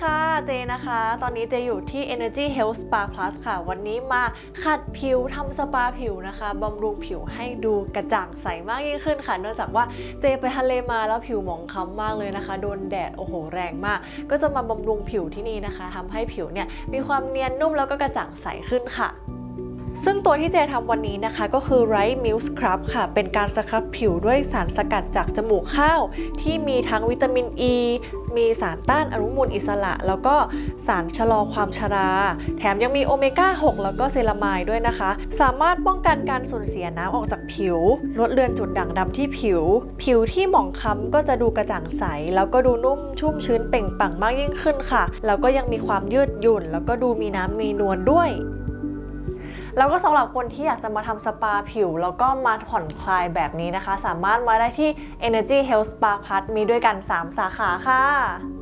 ค่ะ เจนะคะ ตอนนี้เจอยู่ที่ Energy Health Spa Plus ค่ะ วันนี้มาขัดผิวทำสปาผิวนะคะบำรุงผิวให้ดูกระจ่างใสมากยิ่งขึ้นค่ะเนื่องจากว่าเจไปทะเลมาแล้วผิวหมองคล้ำมากเลยนะคะ โดนแดดโอ้โหแรงมาก ก็จะมาบำรุงผิวที่นี่นะคะทำให้ผิวเนี่ยมีความเนียนนุ่มแล้วก็กระจ่างใสขึ้นค่ะ ซึ่งตัวที่เจทำวันนี้นะคะก็คือ Right Milk Scrub ค่ะ เป็นการสครับผิวด้วยสารสกัดจากจมูกข้าว ที่มีทั้งวิตามินอ e, ีมีสารต้านอนุมูลอิสระ แล้วก็สารชะลอความชรา แถมยังมีโอเมก้า 6 แล้วก็เซรามายด้วยนะคะ สามารถป้องกันการสูญเสียน้ำออกจากผิว ลดเลือนจุดด่างดำที่ผิว ผิวที่หมองคล้ำก็จะดูกระจ่างใส แล้วก็ดูนุ่มชุ่มชื้นเปล่งปลั่งมากยิ่งขึ้นค่ะ แล้วก็ยังมีความยืดหยุ่น แล้วก็ดูมีน้ำมีนวลด้วย แล้วก็สำหรับคนที่อยากจะมาทำสปาผิว แล้วก็มาผ่อนคลายแบบนี้นะคะ สามารถมาได้ที่ Energy Health Spa Plus มีด้วยกัน 3 สาขาค่ะ